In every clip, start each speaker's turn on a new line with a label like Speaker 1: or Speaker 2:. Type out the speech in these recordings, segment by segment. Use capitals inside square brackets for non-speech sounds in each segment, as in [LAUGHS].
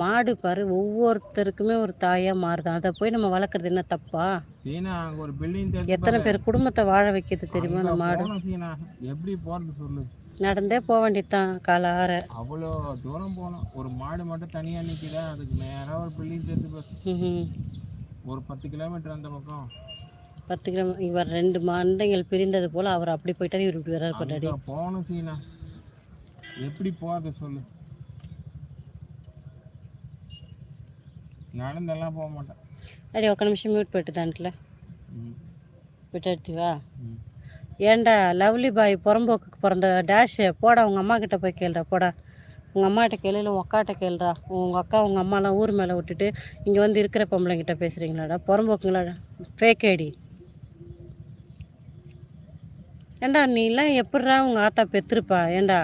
Speaker 1: மாடு பாரு ஒவ்வொருத்தருக்குமே ஒரு தாயாக மாறுதான். அதை போய் நம்ம வளர்க்குறது என்ன தப்பா?
Speaker 2: ஒரு
Speaker 1: எத்தனை பேர் குடும்பத்தை வாழ வைக்கிறது தெரியுமா அந்த மாடு
Speaker 2: எப்படி போகிறது சொல்லு.
Speaker 1: நடந்தே போக வேண்டியதுதான் காலை ஆற.
Speaker 2: அவ்வளோ தூரம் போகணும். ஒரு மாடு மட்டும் தனியாக நிற்கிதா அதுக்கு நேராக ஒரு பில்டிங் சேர்த்து பஸ். ஒரு பத்து கிலோமீட்டர் அந்த பக்கம்.
Speaker 1: பத்து கிலோ இவர் ரெண்டு மண்டைகள் பிரிந்தது போல் அவர் அப்படி போயிட்டாரு இவர் இப்படி வர்றாரு கொண்டாடி
Speaker 2: போகணும் சீனா. எப்படி போகிறது சொல்லு. நடந்தெல்லாம் போக மாட்டேன்.
Speaker 1: அடி ஒக்க நிமிஷம் மியூட் போயிட்டு தான்ட்டுல
Speaker 2: ம்.
Speaker 1: விட்டு எடுத்திவா
Speaker 2: ம்.
Speaker 1: ஏன்டா லவ்லி பாய் புறம்போக்குக்கு பிறந்த டேஷ் போடா உங்கள் அம்மா கிட்ட போய் கேளுடா போடா. உங்கள் அம்மாகிட்ட கேளு இல்லை உங்கள் அக்காட்ட கேளுடா. உங்கள் அக்கா உங்கள் அம்மாலாம் ஊர் மேலே விட்டுட்டு இங்கே வந்து இருக்கிற பொம்பளைங்கிட்ட பேசுகிறீங்களாடா புறம்போக்குங்களாடா ஃபேக் ஐடி ஏண்டா நீலாம் எப்படிடா உங்கள் ஆத்தா பெற்றுருப்பா ஏண்டா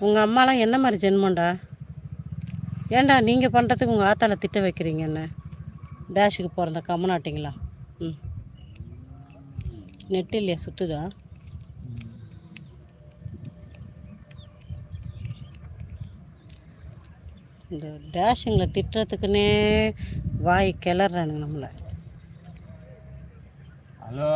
Speaker 1: உங்கள் அம்மாலாம் என்ன மாதிரி ஜென்மம்டா? ஏண்டா நீங்கள் பண்ணுறதுக்கு உங்கள் ஆத்தால திட்ட வைக்கிறீங்க என்ன? டேஷுக்கு பிறந்த கம்மநாட்டிங்களா ம். நெட்டு இல்லையா? சுற்றுதா இந்த டேஷுங்களை திட்டுறதுக்குன்னே வாய் கிளறானுங்க நம்மளை.
Speaker 2: ஹலோ?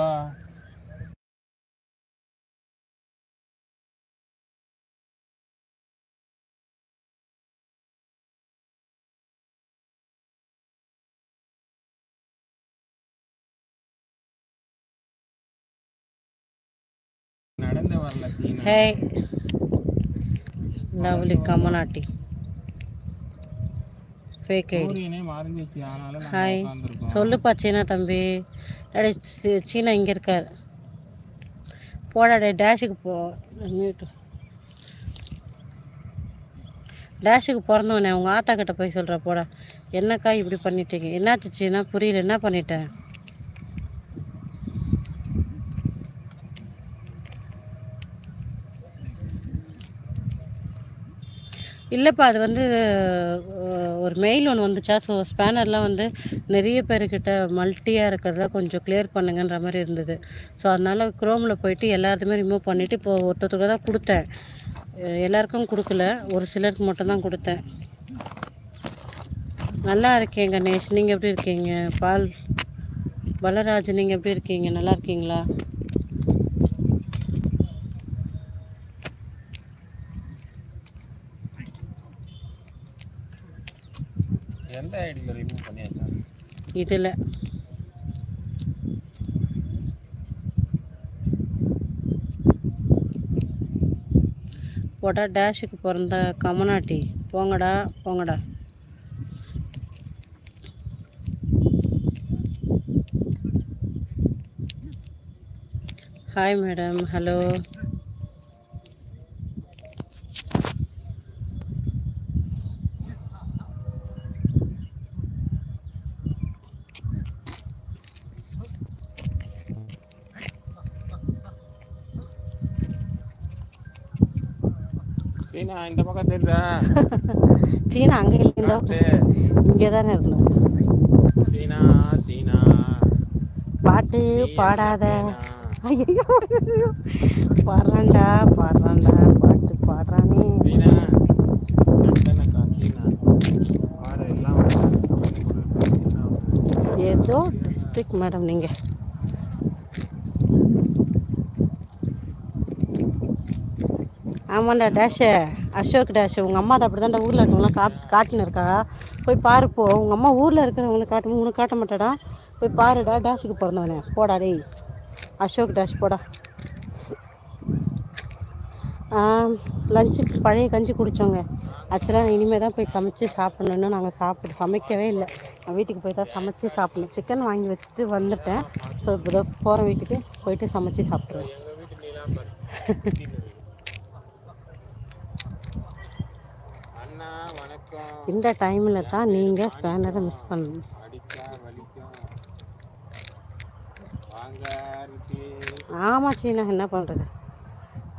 Speaker 1: ஹே. லவ்லி கம்மநாட்டி ஃபேக் ஐடி ஹாய் சொல்லுப்பா சீனா தம்பி. அடே சி- சீனா இங்கே இருக்கார். போடா டே டேஷுக்கு போ. மியூட்டு டேஷுக்கு பிறந்தவனே உங்கள் ஆத்தா கிட்ட போய் சொல்கிற போடா. என்னக்கா இப்படி பண்ணிட்டீங்க? என்னாச்சு சீனா? புரியல என்ன பண்ணிட்டேன் இல்லைப்பா அது வந்து ஒரு மெயில் ஒன்று வந்துச்சா? ஸோ ஸ்பேனர்லாம் வந்து நிறைய பேர்கிட்ட மல்ட்டியாக இருக்கிறத கொஞ்சம் கிளியர் பண்ணுங்கன்ற மாதிரி இருந்தது. ஸோ அதனால் க்ரோமில் போயிட்டு எல்லாத்தையுமே ரிமூவ் பண்ணிவிட்டு இப்போ ஒருத்தருக்கு தான் கொடுத்தேன். எல்லாருக்கும் கொடுக்கல. ஒரு சிலருக்கு மட்டும்தான் கொடுத்தேன். நல்லா இருக்கேன் கணேஷ். நீங்கள் எப்படி இருக்கீங்க? பால் பலராஜ் நீங்கள் எப்படி இருக்கீங்க? நல்லா இருக்கீங்களா?
Speaker 2: எந்த ஐடியில் ரிமூவ் பண்ணியாச்சா?
Speaker 1: இதில். போடா டேஷுக்கு பிறந்த கமனாட்டி போங்கடா போங்கடா. ஹாய் மேடம் ஹலோ
Speaker 2: சீனா இந்த பக்கம் தெரியுதா [LAUGHS]
Speaker 1: சீனா அங்கே இல்லைங்களா? இங்கே தானே இருந்தோம்.
Speaker 2: சீனா சீனா.
Speaker 1: பாட்டு பாடாத. ஐயோ பாடுறான்டா பாடுறான்டா பாட்டு பாடுறானே. ஏதோ டிஸ்ட்ரிக்ட் மேடம் நீங்கள் ஆமாண்டா டேஷு அசோக் டேஷு உங்கள் அம்மா அதை அப்படி தான்டா ஊரில் இருக்கவங்களாம் காட் காட்டுன்னு இருக்கா போய் பாரு போ. உங்கள் அம்மா ஊரில் இருக்கிறவங்களை காட்டும் உனக்கு காட்ட மாட்டாடா. போய் பாருடா டேஷுக்கு பிறந்தவனே போடா டேய். அசோக் டேஷ் போடா. லஞ்சுக்கு பழைய கஞ்சி குடித்தோங்க ஆக்சுவலாக இனிமேல் தான் போய் சமைச்சு சாப்பிட்ணுன்னு நாங்கள் சாப்பிட்டு சமைக்கவே இல்லை. நான் வீட்டுக்கு போய் தான் சமைச்சு சாப்பிடணும். சிக்கன் வாங்கி வச்சுட்டு வந்துட்டேன். ஸோ இப்போ போகிற வீட்டுக்கு போயிட்டு சமைச்சு சாப்பிட்ருவேன் [LAUGHS] இந்த டைமில் தான் நீங்கள் ஸ்பேனரை மிஸ் பண்ணணும் ஆமாம் சீனா என்ன பண்ணுறது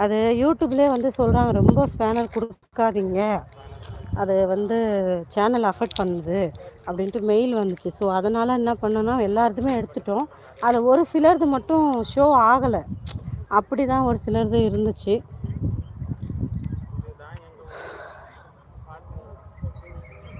Speaker 1: அது யூடியூப்லேயே வந்து சொல்கிறாங்க ரொம்ப ஸ்பேனர் கொடுக்காதீங்க. அது வந்து சேனல் அஃபெக்ட் பண்ணுது அப்படின்ட்டு மெயில் வந்துச்சு. ஸோ அதனால் என்ன பண்ணோன்னா எல்லாருதுமே எடுத்துட்டோம். அதில் ஒரு சிலர்து மட்டும் ஷோ ஆகலை. அப்படி தான் ஒரு சிலர்து இருந்துச்சு.